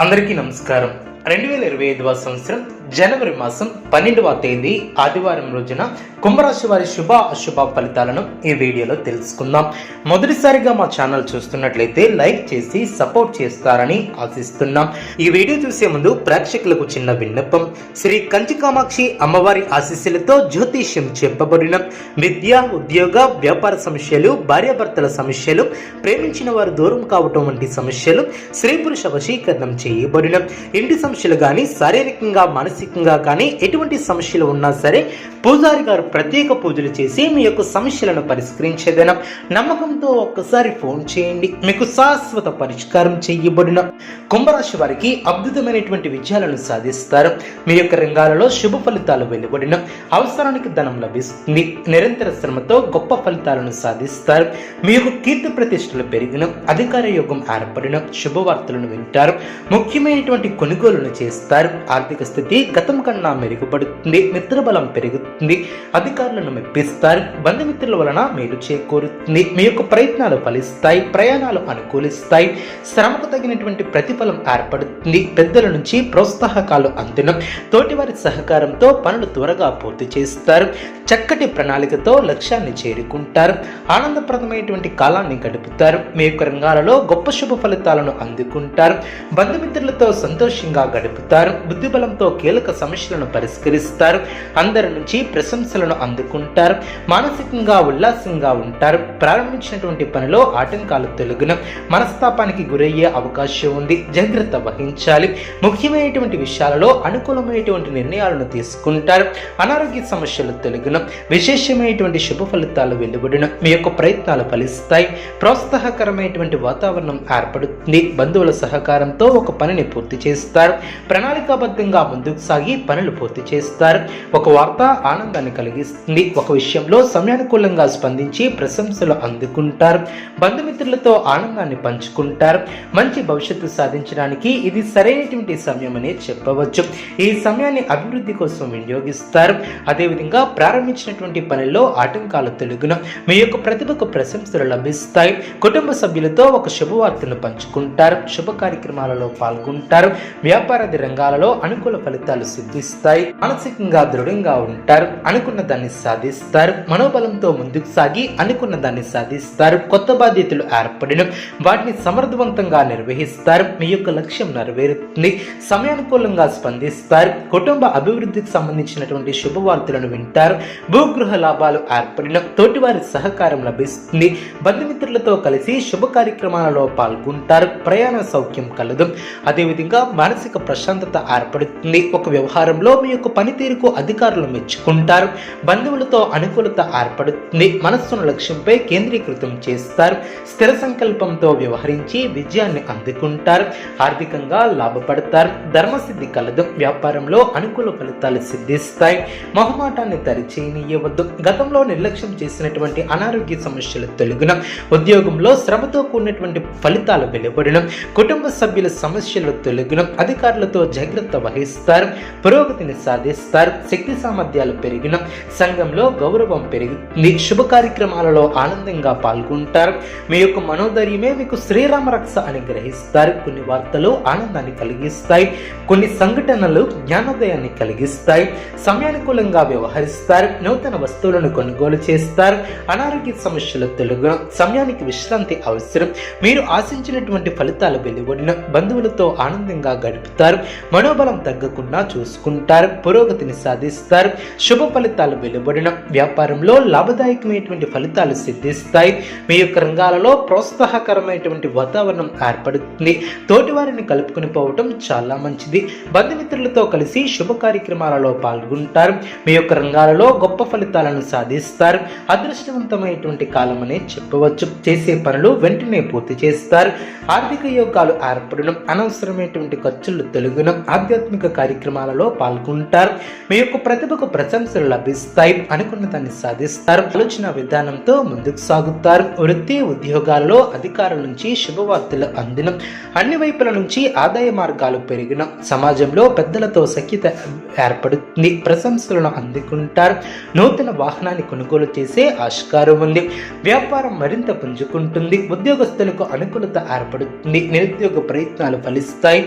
అందరికీ నమస్కారం. రెండు వేల ఇరవై ఐదవ సంవత్సరం జనవరి మాసం పన్నెండవ తేదీ ఆదివారం రోజున కుంభరాశి వారి శుభ అశుభ ఫలితాలను ఈ వీడియోలో తెలుసుకుందాం. మొదటిసారిగా మా ఛానల్ చూస్తున్నట్లయితే లైక్ చేసి సపోర్ట్ చేస్తారని ఆశిస్తున్నాం. ఈ వీడియో చూసే ముందు ప్రేక్షకులకు చిన్న విన్నపం. శ్రీ కంచి కామాక్షి అమ్మవారి ఆశీస్సులతో జ్యోతిష్యం చెప్పబడిన విద్య ఉద్యోగ వ్యాపార సమస్యలు భార్యాభర్తల సమస్యలు ప్రేమించిన వారు దూరం కావటం వంటి సమస్యలు స్త్రీ పురుష వశీకరణం చేయబడిన ఇంటి సమస్యలు కానీ శారీరకంగా మానసికంగా కానీ ఎటువంటి సమస్యలు ఉన్నా సరే పూజారి గారు ప్రత్యేక పూజలు చేసి మీ యొక్క సమస్యలను పరిష్కరించేదనం. నమ్మకంతో ఒక్కసారి ఫోన్ చేయండి. మీకు శాశ్వత పరిష్కారం చేయబడిన కుంభరాశి వారికి అద్భుతమైనటువంటి విజయాలను సాధిస్తారు. మీ యొక్క రంగాలలో శుభ ఫలితాలు వెలువడిన అవసరానికి ధనం లభిస్తుంది. నిరంతర శ్రమతో గొప్ప ఫలితాలను సాధిస్తారు. మీ యొక్క కీర్తి ప్రతిష్టలు పెరిగిన అధికార యోగం ఏర్పడిన శుభవార్తలను వింటారు. ముఖ్యమైనటువంటి కొనుగోలు కొనుగోలును చేస్తారు. ఆర్థిక స్థితి గతం కన్నా మెరుగుపడుతుంది. మిత్రబలం పెరుగుతుంది. అధికారులను మెప్పిస్తారు. బంధుమిత్రుల వలన మేలు చేకూరుతుంది. మీ యొక్క ప్రయత్నాలు ఫలిస్తాయి. ప్రయాణాలు అనుకూలిస్తాయి. శ్రమకు తగినటువంటి ప్రతిఫలం ఏర్పడుతుంది. పెద్దల నుంచి ప్రోత్సాహకాలు అందిన. తోటివారి సహకారంతో పనులు త్వరగా పూర్తి చేస్తారు. చక్కటి ప్రణాళికతో లక్ష్యాన్ని చేరుకుంటారు. ఆనందప్రదమైనటువంటి కాలాన్ని గడుపుతారు. మీ యొక్క రంగాలలో గొప్ప శుభ ఫలితాలను అందుకుంటారు. బంధుమిత్రులతో సంతోషంగా గడుపుతారు బుద్ధిబలంతో కీలక సమస్యలను పరిష్కరిస్తారు అందరి నుంచి ప్రశంసలను అందుకుంటారు మానసికంగా ఉల్లాసంగా ఉంటారు. ప్రారంభించినటువంటి పనిలో ఆటంకాలు తొలగిన మనస్తాపానికి గురయ్యే అవకాశం ఉంది. జాగ్రత్త వహించాలి. ముఖ్యమైనటువంటి విషయాలలో అనుకూలమైనటువంటి నిర్ణయాలను తీసుకుంటారు. అనారోగ్య సమస్యలు తొలగిన విశేషమైనటువంటి శుభ ఫలితాలు వెలువడిన మీ యొక్క ప్రయత్నాలు ఫలిస్తాయి. ప్రోత్సాహకరమైనటువంటి వాతావరణం ఏర్పడుతుంది. బంధువుల సహకారంతో ఒక పనిని పూర్తి చేస్తారు. ప్రణాళికాబద్ధంగా ముందుకు సాగి పనులు పూర్తి చేస్తారు. ఒక వార్త ఆనందాన్ని కలిగిస్తుంది. ఒక విషయంలో సమయానుకూలంగా స్పందించి ప్రశంసలు అందుకుంటారు. బంధుమిత్రులతో ఆనందాన్ని పంచుకుంటారు. మంచి భవిష్యత్తు సాధించడానికి ఇది సరైనటువంటి సమయం అనే చెప్పవచ్చు. ఈ సమయాన్ని అభివృద్ధి కోసం వినియోగిస్తారు. అదేవిధంగా ప్రారంభించినటువంటి పనుల్లో ఆటంకాలు తెలుగును. మీ యొక్క ప్రతిభకు ప్రశంసలు లభిస్తాయి. కుటుంబ సభ్యులతో ఒక శుభవార్తను పంచుకుంటారు. శుభ కార్యక్రమాలలో పాల్గొంటారు. వ్యాపారాది రంగాలలో అనుకూల ఫలితాలు సిద్ధిస్తాయి. మానసికంగా దృఢంగా ఉంటారు. అనుకున్న దాన్ని సాధిస్తారు. మనోబలంతో ముందుకు సాగి అనుకున్న దాన్ని సాధిస్తారు. కొత్త బాధ్యతలు ఏర్పడిన వాటిని సమర్థవంతంగా నిర్వహిస్తారు. మీ యొక్క లక్ష్యం నెరవేరుతుంది. సమయానుకూలంగా స్పందిస్తారు. కుటుంబ అభివృద్ధికి సంబంధించినటువంటి శుభవార్తలను వింటారు. భూగృహ లాభాలు ఏర్పడిన తోటివారి సహకారం లభిస్తుంది. బంధుమిత్రులతో కలిసి శుభ కార్యక్రమాలలో పాల్గొంటారు. ప్రయాణ సౌఖ్యం కలదు. అదేవిధంగా మానసిక ప్రశాంతత ఏర్పడుతుంది. ఒక వ్యవహారంలో మీ యొక్క పనితీరుకు అధికారులు మెచ్చుకుంటారు. బంధువులతో అనుకూలత ఏర్పడుతుంది. మనస్సును లక్ష్యంపై కేంద్రీకృతం చేస్తారు. స్థిర సంకల్పంతో వ్యవహరించి విజయాన్ని అందుకుంటారు. ఆర్థికంగా లాభపడతారు. ధర్మసిద్ధి కలదు. వ్యాపారంలో అనుకూల ఫలితాలు సిద్ధిస్తాయి. మొహమాటాన్ని తరిచేయనీయవద్దు గతంలో నిర్లక్ష్యం చేసినటువంటి అనారోగ్య సమస్యలు తొలగిన ఉద్యోగంలో శ్రమతో కూడినటువంటి ఫలితాలు వెలువడిన కుటుంబ సభ్యుల సమస్యలు తొలగిన అధికారులతో జాగ్రత్త వహిస్తారు పురోగతిని సాధిస్తారు శక్తి సామర్థ్యాలు పెరిగిన సంఘంలో గౌరవం పెరుగుతుంది శుభ కార్యక్రమాలలో ఆనందంగా పాల్గొంటారు. మీ యొక్క మనోధైర్యమే మీకు శ్రీరామ రక్ష అని గ్రహిస్తారు. కొన్ని వార్తలు ఆనందాన్ని కలిగిస్తాయి కొన్ని సంఘటనలు జ్ఞానోదయాన్ని కలిగిస్తాయి సమయానుకూలంగా వ్యవహరిస్తారు నూతన వస్తువులను కొనుగోలు చేస్తారు అనారోగ్య సమస్యలు తొలగిన సమయానికి విశ్రాంతి అవసరం మీరు ఆశించినటువంటి ఫలితాలు వెలువడిన బంధువులతో ఆనందంగా గడుపుతారు. మనోబలం తగ్గకుండా చూసుకుంటారు పురోగతిని సాధిస్తారు శుభ ఫలితాలు వెలువడిన వ్యాపారంలో లాభదాయకమైనటువంటి ఫలితాలు సిద్ధిస్తాయి. మీ యొక్క రంగాలలో ప్రోత్సాహకరమైనటువంటి వాతావరణం ఏర్పడుతుంది. తోటివారిని కలుపుకొని పోవటం చాలా మంచిది. బంధుమిత్రులతో కలిసి శుభ కార్యక్రమాలలో పాల్గొంటారు. మీ యొక్క రంగాలలో గొప్ప ఫలితాలను సాధిస్తారు. అదృష్టవంతమైనటువంటి కాలం అనే చెప్పవచ్చు. చేసే పనులు వెంటనే పూర్తి చేస్తారు. ఆర్థిక యోగాలు ఏర్పడడం అనవసరమైనటువంటి ఖర్చులు సమస్యలు తెలుగున ఆధ్యాత్మిక కార్యక్రమాలలో పాల్గొంటారు. మీ యొక్క ప్రతిభకు ప్రశంసలు లభిస్తాయి అనుకున్న దాన్ని సాధిస్తారు. ఆలోచన విధానంతో ముందుకు సాగుతారు. వృత్తి ఉద్యోగాలలో అధికారుల నుంచి శుభవార్తలు అందిన. అన్ని వైపుల నుంచి ఆదాయ మార్గాలు పెరిగిన. సమాజంలో పెద్దలతో సఖ్యత ఏర్పడుతుంది. ప్రశంసలను అందుకుంటారు. నూతన వాహనాన్ని కొనుగోలు చేసే ఆస్కారం ఉంది. వ్యాపారం మరింత పుంజుకుంటుంది. ఉద్యోగస్తులకు అనుకూలత ఏర్పడుతుంది. నిరుద్యోగ ప్రయత్నాలు ఫలిస్తాయి.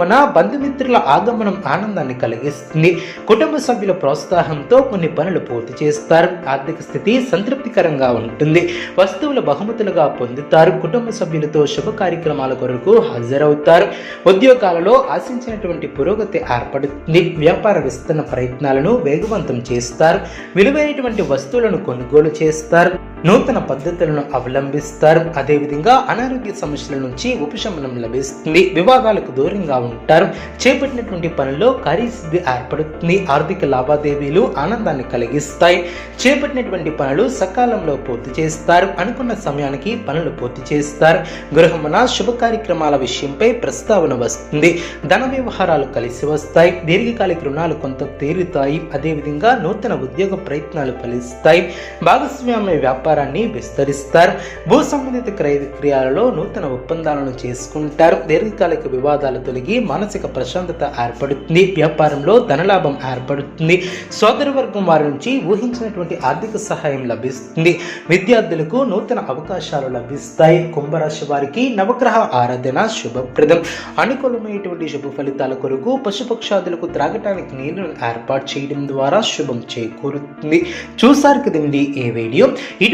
ఆగమన బంధుమిత్రుల ఆగమనం ఆనందాన్ని కలిగిస్తుంది. కుటుంబ సభ్యుల ప్రోత్సాహంతో కొన్ని పనులు పూర్తి చేస్తారు. ఆర్థిక స్థితి సంతృప్తికరంగా ఉంటుంది. వస్తువులు బహుమతులుగా పొందుతారు. కుటుంబ సభ్యులతో శుభ కార్యక్రమాల కొరకు హాజరవుతారు. ఉద్యోగాలలో ఆశించినటువంటి పురోగతి ఏర్పడుతుంది. వ్యాపార విస్తరణ ప్రయత్నాలను వేగవంతం చేస్తారు. విలువైనటువంటి వస్తువులను కొనుగోలు చేస్తారు. నూతన పద్ధతులను అవలంబిస్తారు. అదేవిధంగా అనారోగ్య సమస్యల నుంచి ఉపశమనం లభిస్తుంది. వివాదాలకు దూరంగా ఉంటారు. చేపట్టినటువంటి పనుల్లో కార్యసిద్ధి ఏర్పడుతుంది. ఆర్థిక లావాదేవీలు ఆనందాన్ని కలిగిస్తాయి. చేపట్టినటువంటి పనులు సకాలంలో పూర్తి చేస్తారు. అనుకున్న సమయానికి పనులు పూర్తి చేస్తారు. గృహమున శుభ కార్యక్రమాల విషయంపై ప్రస్తావన వస్తుంది. ధన వ్యవహారాలు కలిసి వస్తాయి. దీర్ఘకాలిక రుణాలు కొంత తీరుతాయి. అదేవిధంగా నూతన ఉద్యోగ ప్రయత్నాలు ఫలిస్తాయి. భాగస్వామ్య వ్యాపారం వ్యాపారాన్ని విస్తరిస్తారు. భూ సంబంధిత క్రయ విక్రయాలలో నూతన ఒప్పందాలను చేసుకుంటారు. దీర్ఘకాలిక వివాదాలు తొలగి మానసిక ప్రశాంతత ఏర్పడుతుంది. వ్యాపారంలో ధనలాభం ఏర్పడుతుంది. సోదరవర్గం వారి నుంచి ఊహించినటువంటి ఆర్థిక సహాయం లభిస్తుంది. విద్యార్థులకు నూతన అవకాశాలు లభిస్తాయి. కుంభరాశి వారికి నవగ్రహ ఆరాధన శుభప్రదం. అనుకూలమైనటువంటి శుభ ఫలితాల కొరకు పశుపక్షాదులకు త్రాగటానికి నీళ్ళను ఏర్పాటు చేయడం ద్వారా శుభం చేకూరుతుంది. చూసారు కదండి ఈ వీడియో.